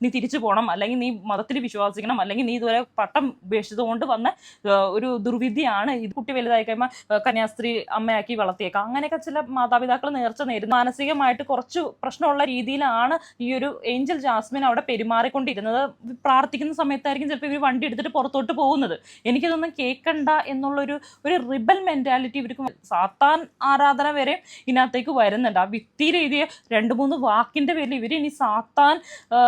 നീ തിരിച്ചു പോകണം അല്ലെങ്കിൽ നീ മതത്തിൽ വിശ്വസിക്കണം അല്ലെങ്കിൽ നീ ഇതുവരെ പട്ടം ഉപേക്ഷിച്ചത് കൊണ്ട് വന്ന ഒരു ദുർവിധിയാണ് ഇത്. കുട്ടി വലുതായി കഴിയുമ്പോൾ കന്യാസ്ത്രീ അമ്മയാക്കി വളർത്തിയേക്കാം. അങ്ങനെയൊക്കെ ചില മാതാപിതാക്കൾ നേർച്ച നേരുന്നു മാനസികമായിട്ട് കുറച്ച് പ്രശ്നമുള്ള രീതിയിലാണ് ഈ ഒരു ഏഞ്ചൽ ജാസ്മിൻ അവിടെ പെരുമാറിക്കൊണ്ടിരുന്നത്. പ്രാർത്ഥിക്കുന്ന സമയത്തായിരിക്കും ചിലപ്പോൾ ഇവർ വണ്ടി എടുത്തിട്ട് പുറത്തോട്ട് പോകുന്നത്. എനിക്കിതൊന്നും കേൾക്കണ്ട എന്നുള്ളൊരു ഒരു റിബൽ മെന്റാലിറ്റി ഇവർക്ക് സാത്താൻ ആരാധന വരെ ഇതിനകത്തേക്ക് വരുന്നുണ്ട്. ആ വിത്തിയിൽ എഴുതിയ രണ്ട് മൂന്ന് വാക്കിന്റെ പേരിൽ ഇവർ ഇനി സാത്താൻ ആ,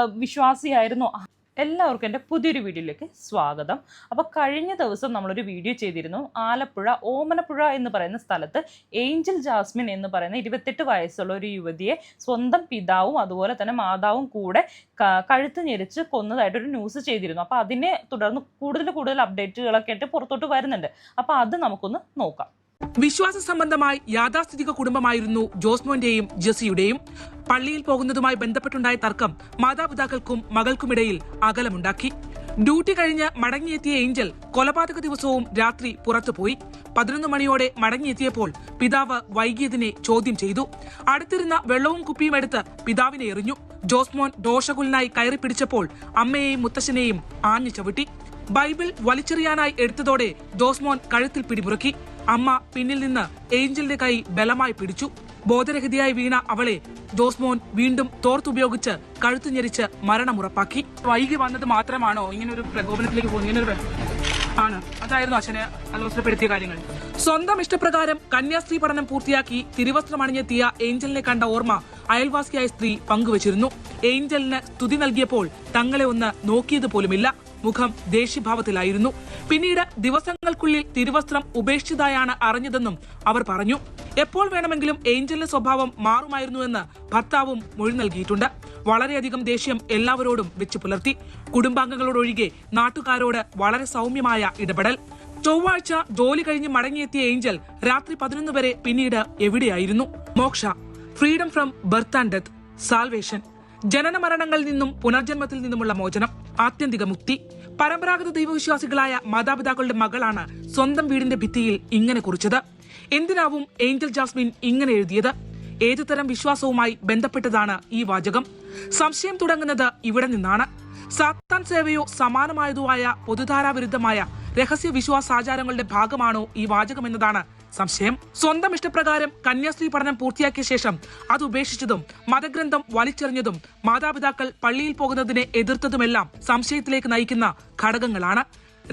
വിശ്വാസിയായിരുന്നു. എല്ലാവർക്കും എന്റെ പുതിയൊരു വീഡിയോയിലേക്ക് സ്വാഗതം. അപ്പോൾ കഴിഞ്ഞ ദിവസം നമ്മളൊരു വീഡിയോ ചെയ്തിരുന്നു. ആലപ്പുഴ ഓമനപ്പുഴ എന്ന് പറയുന്ന സ്ഥലത്ത് ഏഞ്ചൽ ജാസ്മിൻ എന്ന് പറയുന്ന ഇരുപത്തെട്ട് വയസ്സുള്ള ഒരു യുവതിയെ സ്വന്തം പിതാവും അതുപോലെ തന്നെ മാതാവും കൂടെ കഴുത്ത് ഞെരിച്ച് കൊന്നതായിട്ടൊരു ന്യൂസ് ചെയ്തിരുന്നു. അപ്പോൾ അതിനെ തുടർന്ന് കൂടുതൽ കൂടുതൽ അപ്ഡേറ്റുകളൊക്കെ ആയിട്ട് പുറത്തോട്ട് വരുന്നുണ്ട്. അപ്പോൾ അത് നമുക്കൊന്ന് നോക്കാം. വിശ്വാസ സംബന്ധമായി യാഥാസ്ഥിതിക കുടുംബമായിരുന്നു ജോസ്മോന്റെയും ജെസിയുടെയും പള്ളിയിൽ പോകുന്നതുമായി ബന്ധപ്പെട്ടുണ്ടായ തർക്കം മാതാപിതാക്കൾക്കും മകൾക്കുമിടയിൽ അകലമുണ്ടാക്കി. ഡ്യൂട്ടി കഴിഞ്ഞ് മടങ്ങിയെത്തിയ ഏഞ്ചൽ കൊലപാതക ദിവസവും രാത്രി പുറത്തുപോയി. പതിനൊന്ന് മണിയോടെ മടങ്ങിയെത്തിയപ്പോൾ പിതാവ് വൈകിയതിനെ ചോദ്യം ചെയ്തു. അടുത്തിരുന്ന വെള്ളവും കുപ്പിയും എടുത്ത് പിതാവിനെ എറിഞ്ഞു. ജോസ്മോൻ ദോഷകുലനായി കയറി പിടിച്ചപ്പോൾ അമ്മയെയും മുത്തശ്ശനെയും ആഞ്ഞു ചവിട്ടി. ബൈബിൾ വലിച്ചെറിയാനായി എടുത്തതോടെ ജോസ്മോൻ കഴുത്തിൽ പിടിമുറുക്കി. അമ്മ പിന്നിൽ നിന്ന് ഏഞ്ചലിന്റെ കൈ ബലമായി പിടിച്ചു. ബോധരഹിതയായി വീണ അവളെ ജോസ്മോൻ വീണ്ടും തോർത്തുപയോഗിച്ച് കഴുത്തു ഞെരിച്ച് മരണമുറപ്പാക്കി വൈകി വന്നത് മാത്രമാണോ ഇങ്ങനെ ഒരു പ്രകോപനത്തിലേക്ക് പോകുന്നത്? ഇങ്ങനെ ഒരു ആണ്. അതായിരുന്നു അച്ഛനെ അലോസരപ്പെടുത്തിയ കാര്യങ്ങൾ. സ്വന്തം ഇഷ്ടപ്രകാരം കന്യാസ്ത്രീ പഠനം പൂർത്തിയാക്കി തിരുവസ്ത്രം അണിഞ്ഞെത്തിയ ഏഞ്ചലിനെ കണ്ട ഓർമ്മ അയൽവാസിയായ സ്ത്രീ പങ്കുവച്ചിരുന്നു. ഏഞ്ചലിന് സ്തുതി നൽകിയപ്പോൾ തങ്ങളെ ഒന്ന് നോക്കിയത് പോലുമില്ല. മുഖം ദേഷ്യഭാവത്തിലായിരുന്നു. പിന്നീട് ദിവസങ്ങൾക്കുള്ളിൽ തിരുവസ്ത്രം ഉപേക്ഷിച്ചതായാണ് അറിഞ്ഞതെന്നും അവർ പറഞ്ഞു. എപ്പോൾ വേണമെങ്കിലും ഏഞ്ചലിന്റെ സ്വഭാവം മാറുമായിരുന്നുവെന്ന് ഭർത്താവും മൊഴി നൽകിയിട്ടുണ്ട്. വളരെയധികം ദേഷ്യം എല്ലാവരോടും വെച്ചു പുലർത്തി. കുടുംബാംഗങ്ങളോടൊഴികെ നാട്ടുകാരോട് വളരെ സൗമ്യമായ ഇടപെടൽ. ചൊവ്വാഴ്ച ജോലി കഴിഞ്ഞ് മടങ്ങിയെത്തിയ ഏഞ്ചൽ രാത്രി പതിനൊന്ന് വരെ പിന്നീട് എവിടെയായിരുന്നു? Moksha. Freedom from birth and death. Salvation. ജനന മരണങ്ങളിൽ നിന്നും പുനർജന്മത്തിൽ നിന്നുമുള്ള മോചനം. ആത്യന്തിക മുക്തി പരമ്പരാഗത ദൈവവിശ്വാസികളായ മാതാപിതാക്കളുടെ മകളാണ് സ്വന്തം വീടിന്റെ ഭിത്തിയിൽ ഇങ്ങനെ കുറിച്ചത്. എന്തിനാവും ഏഞ്ചൽ ജാസ്മിൻ ഇങ്ങനെ എഴുതിയത്? ഏതുതരം വിശ്വാസവുമായി ബന്ധപ്പെട്ടതാണ് ഈ വാചകം? സംശയം തുടങ്ങുന്നത് ഇവിടെ നിന്നാണ്. സാത്താൻ സേവയോ സമാനമായതുമായ പൊതുധാരാവിരുദ്ധമായ രഹസ്യ വിശ്വാസാചാരങ്ങളുടെ ഭാഗമാണോ ഈ വാചകം എന്നതാണ് സംശയം. സ്വന്തം ഇഷ്ടപ്രകാരം കന്യാസ്ത്രീ പഠനം പൂർത്തിയാക്കിയ ശേഷം അത് ഉപേക്ഷിച്ചതും മതഗ്രന്ഥം വലിച്ചെറിഞ്ഞതും മാതാപിതാക്കൾ പള്ളിയിൽ പോകുന്നതിനെ എതിർത്തതുമെല്ലാം സംശയത്തിലേക്ക് നയിക്കുന്ന ഘടകങ്ങളാണ്.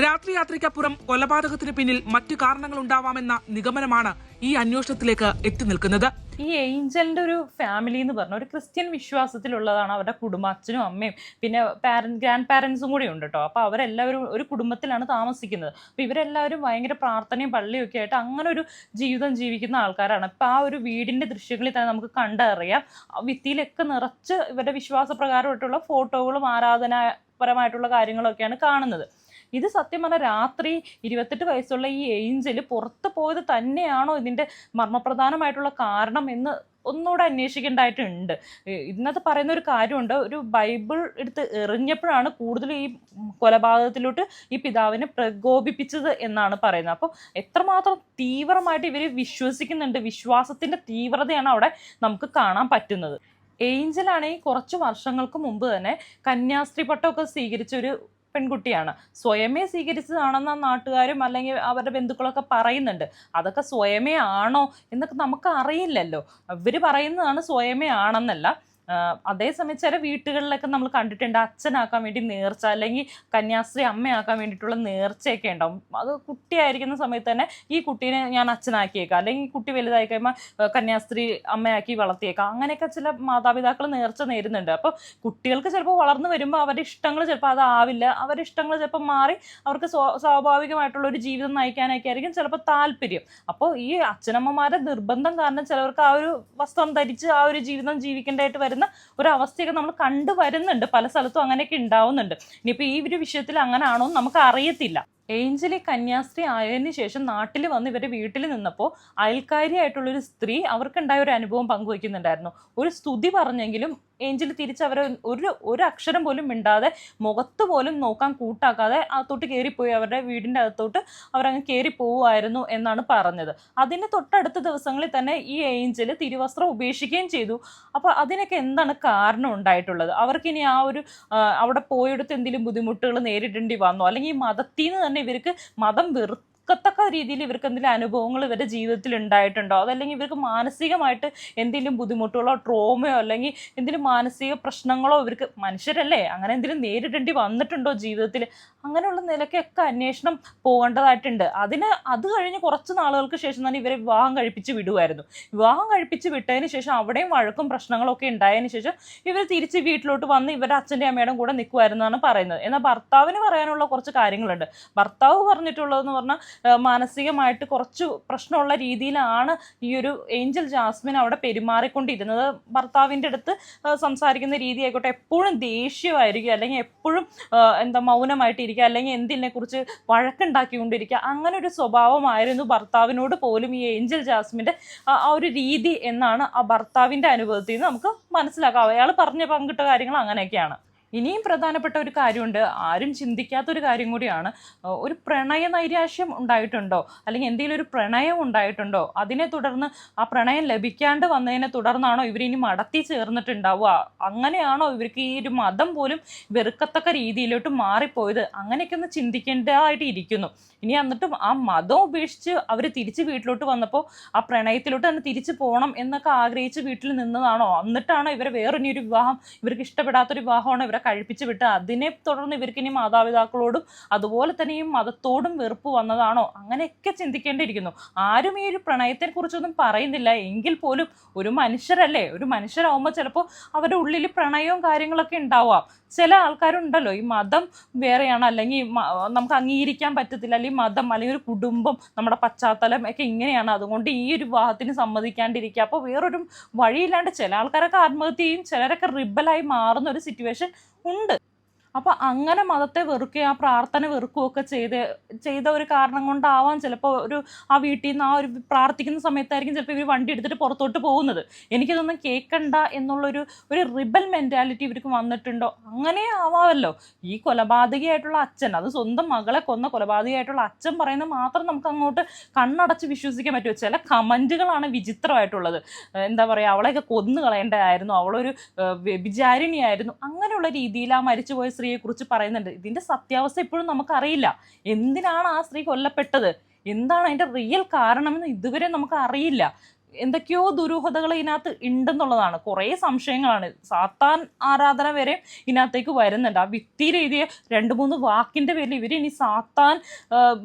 രാത്രി യാത്രയ്ക്കപ്പുറം കൊലപാതകത്തിന് പിന്നിൽ മറ്റു കാരണങ്ങൾ ഉണ്ടാവാമെന്ന നിഗമനമാണ് ഈ അന്വേഷണത്തിലേക്ക് എത്തി നിൽക്കുന്നത്. ഈ ഏഞ്ചലിന്റെ ഒരു ഫാമിലി എന്ന് പറഞ്ഞ ഒരു ക്രിസ്ത്യൻ വിശ്വാസത്തിലുള്ളതാണ് അവരുടെ കുടുംബം അച്ഛനും അമ്മയും പിന്നെ പാര ഗ്രാൻഡ് പാരൻസും കൂടി ഉണ്ട് കേട്ടോ അപ്പോൾ അവരെല്ലാവരും ഒരു കുടുംബത്തിലാണ് താമസിക്കുന്നത്. അപ്പോൾ ഇവരെല്ലാവരും ഭയങ്കര പ്രാർത്ഥനയും പള്ളിയും ഒക്കെ ആയിട്ട് അങ്ങനെ ഒരു ജീവിതം ജീവിക്കുന്ന ആൾക്കാരാണ്. അപ്പോൾ ആ ഒരു വീടിന്റെ ദൃശ്യങ്ങളിൽ തന്നെ നമുക്ക് കണ്ടറിയാം. വിത്തിയിലൊക്കെ നിറച്ച് ഇവരുടെ വിശ്വാസപ്രകാരമായിട്ടുള്ള ഫോട്ടോകളും ആരാധനാപരമായിട്ടുള്ള കാര്യങ്ങളൊക്കെയാണ് കാണുന്നത്. ഇത് സത്യം പറഞ്ഞാൽ രാത്രി ഇരുപത്തെട്ട് വയസ്സുള്ള ഈ ഏഞ്ചൽ പുറത്ത് പോയത് തന്നെയാണോ ഇതിന്റെ മർമ്മപ്രധാനമായിട്ടുള്ള കാരണം എന്ന് ഒന്നുകൂടെ അന്വേഷിക്കേണ്ടതായിട്ടുണ്ട്. ഇതിനകത്ത് പറയുന്ന ഒരു കാര്യമുണ്ട്. ഒരു ബൈബിൾ എടുത്ത് എറിഞ്ഞപ്പോഴാണ് കൂടുതൽ ഈ കൊലപാതകത്തിലോട്ട് ഈ പിതാവിനെ പ്രകോപിപ്പിച്ചത് എന്നാണ് പറയുന്നത്. അപ്പോൾ എത്രമാത്രം തീവ്രമായിട്ട് ഇവർ വിശ്വസിക്കുന്നുണ്ട് വിശ്വാസത്തിന്റെ തീവ്രതയാണ് അവിടെ നമുക്ക് കാണാൻ പറ്റുന്നത്. ഏഞ്ചലാണെങ്കിൽ കുറച്ച് വർഷങ്ങൾക്ക് മുമ്പ് തന്നെ കന്യാസ്ത്രീ പട്ടമൊക്കെ സ്വീകരിച്ച ഒരു പെൺകുട്ടിയാണ്. സ്വയമേ സ്വീകരിച്ചതാണെന്ന് നാട്ടുകാരും അല്ലെങ്കിൽ അവരുടെ ബന്ധുക്കളൊക്കെ പറയുന്നുണ്ട്. അതൊക്കെ സ്വയമേ ആണോ എന്നൊക്കെ നമുക്ക് അറിയില്ലല്ലോ. ഇവർ പറയുന്നതാണ് സ്വയമേ ആണെന്നല്ല. അതേസമയം ചില വീട്ടുകളിലൊക്കെ നമ്മൾ കണ്ടിട്ടുണ്ട് അച്ഛനാക്കാൻ വേണ്ടി നേർച്ച അല്ലെങ്കിൽ കന്യാസ്ത്രീ അമ്മയാക്കാൻ വേണ്ടിയിട്ടുള്ള നേർച്ചയൊക്കെ ഉണ്ടാവും. അത് കുട്ടിയായിരിക്കുന്ന സമയത്ത് തന്നെ ഈ കുട്ടീനെ ഞാൻ അച്ഛനാക്കിയേക്കാം. അല്ലെങ്കിൽ കുട്ടി വലുതായി കഴിയുമ്പോൾ കന്യാസ്ത്രീ അമ്മയാക്കി വളർത്തിയേക്കാം. അങ്ങനെയൊക്കെ ചില മാതാപിതാക്കൾ നേർച്ച നേരുന്നുണ്ട്. അപ്പോൾ കുട്ടികൾക്ക് ചിലപ്പോൾ വളർന്നു വരുമ്പോൾ അവരുടെ ഇഷ്ടങ്ങൾ ചിലപ്പോൾ അതാവില്ല. അവരുടെ ഇഷ്ടങ്ങൾ ചിലപ്പോൾ മാറി അവർക്ക് സ്വാഭാവികമായിട്ടുള്ള ഒരു ജീവിതം നയിക്കാനൊക്കെ ആയിരിക്കും ചിലപ്പോൾ താല്പര്യം. അപ്പോൾ ഈ അച്ഛനമ്മമാരുടെ നിർബന്ധം കാരണം ചിലവർക്ക് ആ ഒരു വസ്ത്രം ധരിച്ച് ആ ഒരു ജീവിതം ജീവിക്കേണ്ടതായിട്ട് വരുന്ന ഒരു അവസ്ഥയൊക്കെ നമ്മൾ കണ്ടു വരുന്നുണ്ട് പല സ്ഥലത്തും അങ്ങനെയൊക്കെ ഉണ്ടാവുന്നുണ്ട്. ഇനിയിപ്പോൾ ഈ ഒരു വിഷയത്തിൽ അങ്ങനെ ആണോ എന്ന് നമുക്ക് അറിയത്തില്ല. ഏഞ്ചലി കന്യാസ്ത്രീ ആയതിന് ശേഷം നാട്ടിൽ വന്ന് ഇവരുടെ വീട്ടിൽ നിന്നപ്പോൾ അയൽക്കാരിയായിട്ടുള്ളൊരു സ്ത്രീ അവർക്കുണ്ടായ ഒരു അനുഭവം പങ്കുവയ്ക്കുന്നുണ്ടായിരുന്നു. ഒരു സ്തുതി പറഞ്ഞെങ്കിലും ഏഞ്ചൽ തിരിച്ച് അവരെ ഒരു ഒരു അക്ഷരം പോലും മിണ്ടാതെ മുഖത്ത് പോലും നോക്കാൻ കൂട്ടാക്കാതെ അകത്തോട്ട് കയറിപ്പോയി അവരുടെ വീടിന്റെ അകത്തോട്ട് അവരങ്ങ് കയറി പോവുമായിരുന്നു എന്നാണ് പറഞ്ഞത്. അതിന് തൊട്ടടുത്ത ദിവസങ്ങളിൽ തന്നെ ഈ ഏഞ്ചൽ തിരുവസ്ത്രം ഉപേക്ഷിക്കുകയും ചെയ്തു. അപ്പോൾ അതിനൊക്കെ എന്താണ് കാരണം ഉണ്ടായിട്ടുള്ളത്? അവർക്കിനി ആ ഒരു അവിടെ പോയെടുത്ത് എന്തെങ്കിലും ബുദ്ധിമുട്ടുകൾ നേരിടേണ്ടി വന്നോ? അല്ലെങ്കിൽ ഈ മതത്തിൽ നിന്ന് തന്നെ ഇവർക്ക് മതം വെറുക്കത്തക്ക രീതിയിൽ ഇവർക്ക് എന്തെങ്കിലും അനുഭവങ്ങൾ ഇവരുടെ ജീവിതത്തിൽ ഉണ്ടായിട്ടുണ്ടോ? അതല്ലെങ്കിൽ ഇവർക്ക് മാനസികമായിട്ട് എന്തെങ്കിലും ബുദ്ധിമുട്ടുകളോ ട്രോമയോ അല്ലെങ്കിൽ എന്തെങ്കിലും മാനസിക പ്രശ്നങ്ങളോ ഇവർക്ക് മനുഷ്യരല്ലേ? അങ്ങനെ എന്തെങ്കിലും നേരിടേണ്ടി വന്നിട്ടുണ്ടോ ജീവിതത്തിൽ? അങ്ങനെയുള്ള നിലയ്ക്കൊക്കെ അന്വേഷണം പോകേണ്ടതായിട്ടുണ്ട്. അതിന് അത് കഴിഞ്ഞ് കുറച്ച് നാളുകൾക്ക് ശേഷം തന്നെ ഇവരെ വിവാഹം കഴിപ്പിച്ച് വിടുമായിരുന്നു വിവാഹം കഴിപ്പിച്ച് വിട്ടതിന് ശേഷം അവിടെയും വഴക്കും പ്രശ്നങ്ങളൊക്കെ ഉണ്ടായതിന് ശേഷം ഇവർ തിരിച്ച് വീട്ടിലോട്ട് വന്ന് ഇവരുടെ അച്ഛന്റെ അമ്മയുടെ കൂടെ നിൽക്കുമായിരുന്നാണ് പറയുന്നത്. എന്നാൽ ഭർത്താവിന് പറയാനുള്ള കുറച്ച് കാര്യങ്ങളുണ്ട്. ഭർത്താവ് പറഞ്ഞിട്ടുള്ളതെന്ന് പറഞ്ഞാൽ മാനസികമായിട്ട് കുറച്ച് പ്രശ്നമുള്ള രീതിയിലാണ് ഈ ഒരു ഏഞ്ചൽ ജാസ്മിൻ അവിടെ പെരുമാറിക്കൊണ്ടിരുന്നത്. ഭർത്താവിന്റെ അടുത്ത് സംസാരിക്കുന്ന രീതി ആയിക്കോട്ടെ എപ്പോഴും ദേഷ്യമായിരിക്കും അല്ലെങ്കിൽ എപ്പോഴും എന്താ മൗനമായിട്ടിരിക്കുക അല്ലെങ്കിൽ എന്തിനെ കുറിച്ച് വഴക്കുണ്ടാക്കിക്കൊണ്ടിരിക്കുക അങ്ങനെ ഒരു സ്വഭാവമായിരുന്നു ഭർത്താവിനോട് പോലും ഈ ഏഞ്ചൽ ജാസ്മിന്റെ ആ ഒരു രീതി എന്നാണ് ആ ഭർത്താവിന്റെ അനുഭവത്തിൽ നിന്ന് നമുക്ക് മനസ്സിലാക്കാം. അയാൾ പറഞ്ഞ പങ്കിട്ട കാര്യങ്ങൾ അങ്ങനെയൊക്കെയാണ്. ഇനിയും പ്രധാനപ്പെട്ട ഒരു കാര്യമുണ്ട്. ആരും ചിന്തിക്കാത്ത ഒരു കാര്യം കൂടിയാണ്. ഒരു പ്രണയ നൈരാശ്യം ഉണ്ടായിട്ടുണ്ടോ? അല്ലെങ്കിൽ എന്തെങ്കിലും ഒരു പ്രണയം ഉണ്ടായിട്ടുണ്ടോ? അതിനെ തുടർന്ന് ആ പ്രണയം ലഭിക്കാണ്ട് വന്നതിനെ തുടർന്നാണോ ഇവരിനി മടത്തി ചേർന്നിട്ടുണ്ടാവുക? അങ്ങനെയാണോ ഇവർക്ക് ഈ ഒരു മതം പോലും വെറുക്കത്തക്ക രീതിയിലോട്ട് മാറിപ്പോയത്? അങ്ങനെയൊക്കെ ഒന്ന് ചിന്തിക്കേണ്ടതായിട്ട് ഇരിക്കുന്നു. ഇനി എന്നിട്ടും ആ മതം ഉപേക്ഷിച്ച് അവർ തിരിച്ച് വീട്ടിലോട്ട് വന്നപ്പോൾ ആ പ്രണയത്തിലോട്ട് തന്നെ തിരിച്ചു പോകണം എന്നൊക്കെ ആഗ്രഹിച്ച് വീട്ടിൽ നിന്നതാണോ? എന്നിട്ടാണോ ഇവരെ വേറൊരു വിവാഹം ഇവർക്ക് ഇഷ്ടപ്പെടാത്തൊരു വിവാഹമാണ് ഇവരെ കഴിപ്പിച്ച് വിട്ട് അതിനെ തുടർന്ന് ഇവർക്ക് ഇനി മാതാപിതാക്കളോടും അതുപോലെ തന്നെ ഈ മതത്തോടും വെറുപ്പ് വന്നതാണോ? അങ്ങനെയൊക്കെ ചിന്തിക്കേണ്ടിയിരിക്കുന്നു. ആരും ഈ ഒരു പ്രണയത്തെ കുറിച്ചൊന്നും പറയുന്നില്ല. എങ്കിൽ പോലും ഒരു മനുഷ്യരല്ലേ? ഒരു മനുഷ്യരാകുമ്പോൾ ചിലപ്പോൾ അവരുടെ ഉള്ളിൽ പ്രണയവും കാര്യങ്ങളൊക്കെ ഉണ്ടാവാം. ചില ആൾക്കാരുണ്ടല്ലോ ഈ മതം വേറെയാണ്. അല്ലെങ്കിൽ നമുക്ക് അംഗീകരിക്കാൻ പറ്റത്തില്ല. അല്ലെങ്കിൽ മതം അല്ലെങ്കിൽ ഒരു കുടുംബം നമ്മുടെ പശ്ചാത്തലം ഒക്കെ ഇങ്ങനെയാണ്. അതുകൊണ്ട് ഈ ഒരു വിവാഹത്തിന് സമ്മതിക്കാണ്ടിരിക്കുക. അപ്പോൾ വേറൊരു വഴിയില്ലാണ്ട് ചില ആൾക്കാരൊക്കെ ആത്മഹത്യ ചെയ്യും ചിലരൊക്കെ റിബലായി മാറുന്ന ഒരു സിറ്റുവേഷൻ ഉണ്ട്. അപ്പോൾ അങ്ങനെ മതത്തെ വെറുക്കുകയും ആ പ്രാർത്ഥന വെറുക്കുകയൊക്കെ ചെയ്ത് ചെയ്ത ഒരു കാരണം കൊണ്ടാവാം ചിലപ്പോൾ ഒരു ആ വീട്ടിൽ നിന്ന് ആ ഒരു പ്രാർത്ഥിക്കുന്ന സമയത്തായിരിക്കും ചിലപ്പോൾ ഇവർ വണ്ടി എടുത്തിട്ട് പുറത്തോട്ട് പോകുന്നത്. എനിക്കിതൊന്നും കേൾക്കണ്ട എന്നുള്ളൊരു ഒരു റിബൽ മെന്റാലിറ്റി ഇവർക്ക് വന്നിട്ടുണ്ടോ? അങ്ങനെ ആവാമല്ലോ. ഈ കൊലപാതകയായിട്ടുള്ള അച്ഛൻ അത് സ്വന്തം മകളെ കൊന്ന കൊലപാതകയായിട്ടുള്ള അച്ഛൻ പറയുന്നത് മാത്രം നമുക്ക് അങ്ങോട്ട് കണ്ണടച്ച് വിശ്വസിക്കാൻ പറ്റുമോ? ചില കമന്റുകളാണ് വിചിത്രമായിട്ടുള്ളത്. എന്താ പറയുക അവളെയൊക്കെ കൊന്നു കളയേണ്ടതായിരുന്നു അവളൊരു വ്യഭിചാരിണിയായിരുന്നു. അങ്ങനെയുള്ള രീതിയിൽ ആ മരിച്ചുപോയ സ്ത്രീയെക്കുറിച്ച് പറയുന്നുണ്ട്. ഇതിന്റെ സത്യാവസ്ഥ ഇപ്പോഴും നമുക്കറിയില്ല. എന്തിനാണ് ആ സ്ത്രീ കൊല്ലപ്പെട്ടത്? എന്താണ് അതിന്റെ റിയൽ കാരണമെന്ന് ഇതുവരെ നമുക്ക് അറിയില്ല എന്തൊക്കെയോ ദുരൂഹതകൾ ഇതിനകത്ത് ഉണ്ടെന്നുള്ളതാണ്. കുറേ സംശയങ്ങളാണ്. സാത്താൻ ആരാധന വരെ ഇതിനകത്തേക്ക് വരുന്നുണ്ട്. ആ വ്യക്തി രീതിയെ രണ്ട് മൂന്ന് വാക്കിന്റെ പേരിൽ ഇവർ ഇനി സാത്താൻ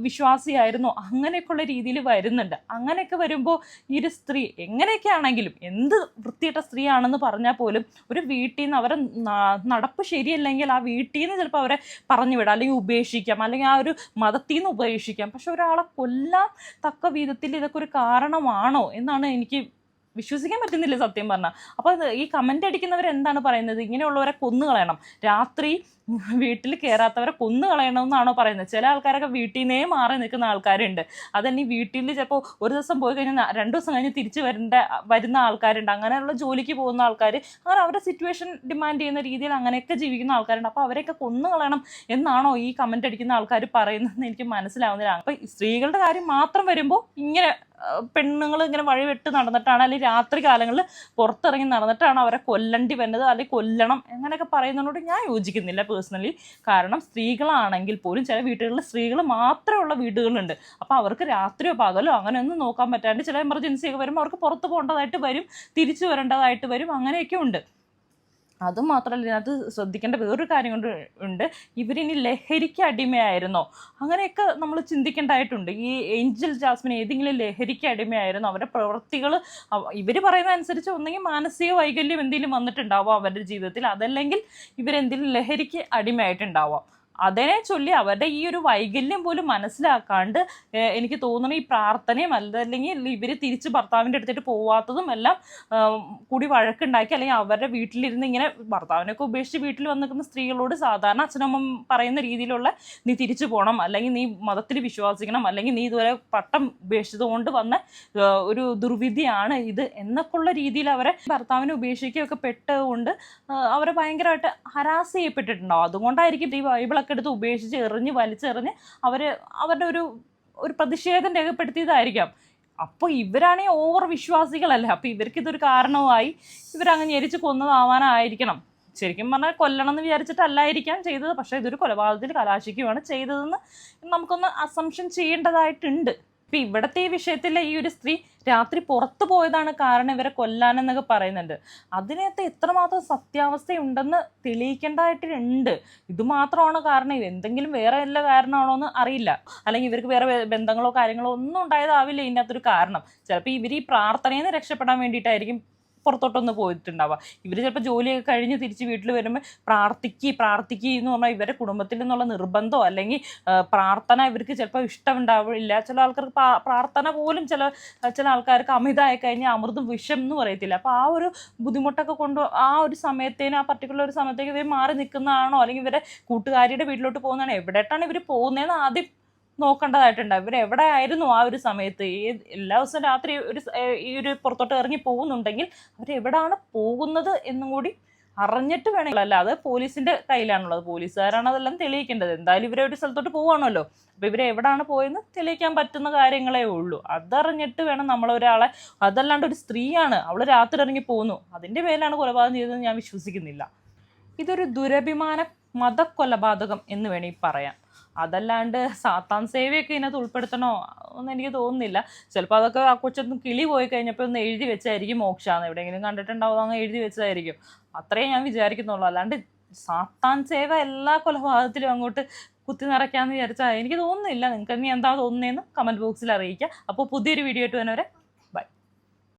വിശ്വാസിയായിരുന്നു. അങ്ങനെയൊക്കെയുള്ള രീതിയിൽ വരുന്നുണ്ട്. അങ്ങനെയൊക്കെ വരുമ്പോൾ ഈ ഒരു സ്ത്രീ എങ്ങനെയൊക്കെ ആണെങ്കിലും എന്ത് വൃത്തിയിട്ട സ്ത്രീ ആണെന്ന് പറഞ്ഞാൽ പോലും ഒരു വീട്ടിൽ നിന്ന് അവരെ നടപ്പ് ശരിയല്ലെങ്കിൽ ആ വീട്ടിൽ നിന്ന് ചിലപ്പോൾ അവരെ പറഞ്ഞു വിടാം. അല്ലെങ്കിൽ ഉപേക്ഷിക്കാം. അല്ലെങ്കിൽ ആ ഒരു മതത്തിൽ നിന്ന് ഉപേക്ഷിക്കാം. പക്ഷെ ഒരാളെ കൊല്ലാൻ തക്ക വിധത്തിൽ ഇതൊക്കെ ഒരു കാരണമാണോ എന്നാണ് എനിക്ക് വിശ്വസിക്കാൻ പറ്റുന്നില്ല സത്യം പറഞ്ഞാൽ അപ്പോൾ ഈ കമന്റ് അടിക്കുന്നവർ എന്താണ് പറയുന്നത്? ഇങ്ങനെയുള്ളവരെ കൊന്നു കളയണം. രാത്രി വീട്ടിൽ കയറാത്തവരെ കൊന്നു കളയണമെന്നാണോ പറയുന്നത്? ചില ആൾക്കാരൊക്കെ വീട്ടിൽ നിന്നേ മാറി നിൽക്കുന്ന ആൾക്കാരുണ്ട്. അതന്നെ വീട്ടിൽ ചിലപ്പോൾ ഒരു ദിവസം പോയി കഴിഞ്ഞാൽ രണ്ട് ദിവസം കഴിഞ്ഞ് തിരിച്ച് വരേണ്ട വരുന്ന ആൾക്കാരുണ്ട്. അങ്ങനെയുള്ള ജോലിക്ക് പോകുന്ന ആൾക്കാർ അങ്ങനെ അവരുടെ സിറ്റുവേഷൻ ഡിമാൻഡ് ചെയ്യുന്ന രീതിയിൽ അങ്ങനെയൊക്കെ ജീവിക്കുന്ന ആൾക്കാരുണ്ട്. അപ്പോൾ അവരെയൊക്കെ കൊന്നു കളയണം എന്നാണോ ഈ കമന്റ് അടിക്കുന്ന ആൾക്കാർ പറയുന്നതെന്ന് എനിക്ക് മനസ്സിലാവുന്നില്ല. അപ്പോൾ സ്ത്രീകളുടെ കാര്യം മാത്രം വരുമ്പോൾ ഇങ്ങനെ പെണ്ണുങ്ങൾ ഇങ്ങനെ വഴിവിട്ട് നടന്നിട്ടാണ് അല്ലെങ്കിൽ രാത്രി കാലങ്ങളിൽ പുറത്തിറങ്ങി നടന്നിട്ടാണ് അവരെ കൊല്ലണ്ടി വന്നത് അല്ലെങ്കിൽ കൊല്ലണം അങ്ങനെയൊക്കെ പറയുന്നതിനോട് ഞാൻ യോജിക്കുന്നില്ല പേഴ്സണലി കാരണം സ്ത്രീകളാണെങ്കിൽ പോലും ചില വീടുകളിൽ സ്ത്രീകൾ മാത്രമുള്ള വീടുകളുണ്ട്. അപ്പോൾ അവർക്ക് രാത്രിയോ പകലോ അങ്ങനെയൊന്നും നോക്കാൻ പറ്റാണ്ട് ചില എമർജൻസി ഒക്കെ വരുമ്പോൾ അവർക്ക് പുറത്ത് പോകേണ്ടതായിട്ട് വരും തിരിച്ചു വരേണ്ടതായിട്ട് വരും അങ്ങനെയൊക്കെ ഉണ്ട്. അതും മാത്രമല്ല ഇതിനകത്ത് ശ്രദ്ധിക്കേണ്ട വേറൊരു കാര്യം കൊണ്ട് ഉണ്ട്. ഇവരിനി ലഹരിക്ക് അടിമയായിരുന്നോ? അങ്ങനെയൊക്കെ നമ്മൾ ചിന്തിക്കേണ്ടതായിട്ടുണ്ട്. ഈ ഏഞ്ചൽ ജാസ്മിൻ ഏതെങ്കിലും ലഹരിക്ക് അടിമയായിരുന്നോ? അവരുടെ പ്രവൃത്തികൾ ഇവർ പറയുന്ന അനുസരിച്ച് ഒന്നെങ്കിൽ മാനസിക വൈകല്യം എന്തെങ്കിലും വന്നിട്ടുണ്ടാവോ അവരുടെ ജീവിതത്തിൽ. അതല്ലെങ്കിൽ ഇവരെന്തെങ്കിലും ലഹരിക്ക് അടിമയായിട്ടുണ്ടാവാം. അതിനെ ചൊല്ലി അവരുടെ ഈ ഒരു വൈകല്യം പോലും മനസ്സിലാക്കാണ്ട് എനിക്ക് തോന്നുന്നു ഈ പ്രാർത്ഥനയും അല്ലെങ്കിൽ ഇവർ തിരിച്ച് ഭർത്താവിന്റെ അടുത്തിട്ട് പോവാത്തതും എല്ലാം കൂടി വഴക്കുണ്ടാക്കി അല്ലെങ്കിൽ അവരുടെ വീട്ടിലിരുന്ന് ഇങ്ങനെ ഭർത്താവിനൊക്കെ ഉപേക്ഷിച്ച് വീട്ടിൽ വന്ന് നിൽക്കുന്ന സ്ത്രീകളോട് സാധാരണ അച്ഛനമ്മ പറയുന്ന രീതിയിലുള്ള നീ തിരിച്ചു പോകണം അല്ലെങ്കിൽ നീ മതത്തിൽ വിശ്വസിക്കണം അല്ലെങ്കിൽ നീ ഇതുവരെ പട്ടം ഉപേക്ഷിച്ചതുകൊണ്ട് വന്ന ഒരു ദുർവിധിയാണ് ഇത് എന്നൊക്കെയുള്ള രീതിയിൽ അവരെ ഭർത്താവിനെ ഉപേക്ഷിക്കുകയൊക്കെ പെട്ടതുകൊണ്ട് അവരെ ഭയങ്കരമായിട്ട് ഹരാസ് ചെയ്യപ്പെട്ടിട്ടുണ്ടാവും. അതുകൊണ്ടായിരിക്കും ഈ ബൈബിളൊക്കെ എടുത്ത് ഉപേക്ഷിച്ച് എറിഞ്ഞ് വലിച്ചെറിഞ്ഞ് അവർ അവരുടെ ഒരു ഒരു പ്രതിഷേധം രേഖപ്പെടുത്തിയതായിരിക്കാം. അപ്പോൾ ഇവരാണെങ്കിൽ ഓവർ വിശ്വാസികളല്ലേ? അപ്പോൾ ഇവർക്ക് ഇതൊരു കാരണമായി ഇവരങ്ങ് ഞെരിച്ച് കൊന്നതാവാനായിരിക്കണം. ശരിക്കും പറഞ്ഞാൽ കൊല്ലണം എന്ന് വിചാരിച്ചിട്ടല്ലായിരിക്കാം ചെയ്തത്. പക്ഷേ ഇതൊരു കൊലപാതകത്തിൽ കലാശിക്കുകയാണ് ചെയ്തതെന്ന് നമുക്കൊന്ന് അസംഷൻ ചെയ്യേണ്ടതായിട്ടുണ്ട്. ഇപ്പം ഇവിടുത്തെ ഈ വിഷയത്തിൽ ഈ ഒരു സ്ത്രീ രാത്രി പുറത്തു പോയതാണ് കാരണം ഇവരെ കൊല്ലാനെന്നൊക്കെ പറയുന്നുണ്ട്. അതിനകത്ത് എത്രമാത്രം സത്യാവസ്ഥയുണ്ടെന്ന് തെളിയിക്കേണ്ടതായിട്ടുണ്ട്. ഇത് മാത്രമാണ് കാരണം. എന്തെങ്കിലും വേറെ വല്ല കാരണമാണോ എന്ന് അറിയില്ല. അല്ലെങ്കിൽ ഇവർക്ക് വേറെ ബന്ധങ്ങളോ കാര്യങ്ങളോ ഒന്നും ഉണ്ടായതാവില്ല ഇതിനകത്തൊരു കാരണം. ചിലപ്പോൾ ഇവർ ഈ പ്രാർത്ഥനയിൽ നിന്ന് രക്ഷപ്പെടാൻ വേണ്ടിയിട്ടായിരിക്കും പുറത്തോട്ടൊന്ന് പോയിട്ടുണ്ടാവുക ഇവർ ചിലപ്പോൾ ജോലിയൊക്കെ കഴിഞ്ഞ് തിരിച്ച് വീട്ടിൽ വരുമ്പോൾ പ്രാർത്ഥിക്ക് പ്രാർത്ഥിക്ക് എന്ന് പറഞ്ഞാൽ ഇവരെ കുടുംബത്തിൽ നിന്നുള്ള നിർബന്ധമോ അല്ലെങ്കിൽ പ്രാർത്ഥന ഇവർക്ക് ചിലപ്പോൾ ഇഷ്ടമുണ്ടാവില്ല. ചില ആൾക്കാർക്ക് പ്രാർത്ഥന പോലും ചില ചില ആൾക്കാർക്ക് അമിതമായി കഴിഞ്ഞാൽ അമൃതും വിഷം എന്ന് പറയത്തില്ല. അപ്പോൾ ആ ഒരു ബുദ്ധിമുട്ടൊക്കെ കൊണ്ട് ആ ഒരു സമയത്തേന് ആ പർട്ടിക്കുലർ ഒരു സമയത്തേക്ക് ഇവർ മാറി നിൽക്കുന്നതാണോ? അല്ലെങ്കിൽ ഇവരെ കൂട്ടുകാരിയുടെ വീട്ടിലോട്ട് പോകുന്നതാണോ? എവിടെയായിട്ടാണ് ഇവർ പോകുന്നതെന്ന് ആദ്യം നോക്കേണ്ടതായിട്ടുണ്ട്. ഇവർ എവിടെ ആയിരുന്നു ആ ഒരു സമയത്ത്? എല്ലാ ദിവസവും രാത്രി ഒരു ഈ ഒരു പുറത്തോട്ട് ഇറങ്ങി പോകുന്നുണ്ടെങ്കിൽ അവരെവിടാണ് പോകുന്നത് എന്നും കൂടി അറിഞ്ഞിട്ട് വേണമെങ്കിൽ അല്ലാതെ പോലീസിന്റെ കയ്യിലാണുള്ളത്. പോലീസുകാരാണ് അതെല്ലാം തെളിയിക്കേണ്ടത്. എന്തായാലും ഇവരെ ഒരു സ്ഥലത്തോട്ട് പോവാണല്ലോ അപ്പോൾ ഇവരെ എവിടെയാണ് പോയെന്ന് തെളിയിക്കാൻ പറ്റുന്ന കാര്യങ്ങളേ ഉള്ളൂ. അതറിഞ്ഞിട്ട് വേണം നമ്മളൊരാളെ അതല്ലാണ്ട് ഒരു സ്ത്രീയാണ് അവൾ രാത്രി ഇറങ്ങി പോകുന്നു. അതിന്റെ പേരിലാണ് കൊലപാതകം ചെയ്തതെന്ന് ഞാൻ വിശ്വസിക്കുന്നില്ല. ഇതൊരു ദുരഭിമാന മതക്കൊലപാതകം എന്ന് വേണമെങ്കിൽ പറയാം. അതല്ലാണ്ട് സാത്താൻ സേവയൊക്കെ ഇതിനകത്ത് ഉൾപ്പെടുത്തണോ ഒന്നും എനിക്ക് തോന്നുന്നില്ല. ചിലപ്പോൾ അതൊക്കെ ആ കൊച്ചൊന്നും കിളി പോയി കഴിഞ്ഞപ്പോൾ ഒന്ന് എഴുതി വെച്ചായിരിക്കും മോക്ഷാന്ന്. എവിടെയെങ്കിലും കണ്ടിട്ടുണ്ടാവും അങ്ങ് എഴുതി വെച്ചതായിരിക്കും അത്രേ ഞാൻ വിചാരിക്കുന്നുള്ളൂ. അല്ലാണ്ട് സാത്താൻ സേവ എല്ലാ കൊലപാതകത്തിലും അങ്ങോട്ട് കുത്തി നിറയ്ക്കാമെന്ന് വിചാരിച്ചാൽ എനിക്ക് തോന്നുന്നില്ല. നിങ്ങൾക്ക് ഇനി എന്താ തോന്നുന്നതെന്ന് കമന്റ് ബോക്സിൽ അറിയിക്കുക അപ്പോൾ പുതിയൊരു വീഡിയോ ആയിട്ട് വന്നവരെ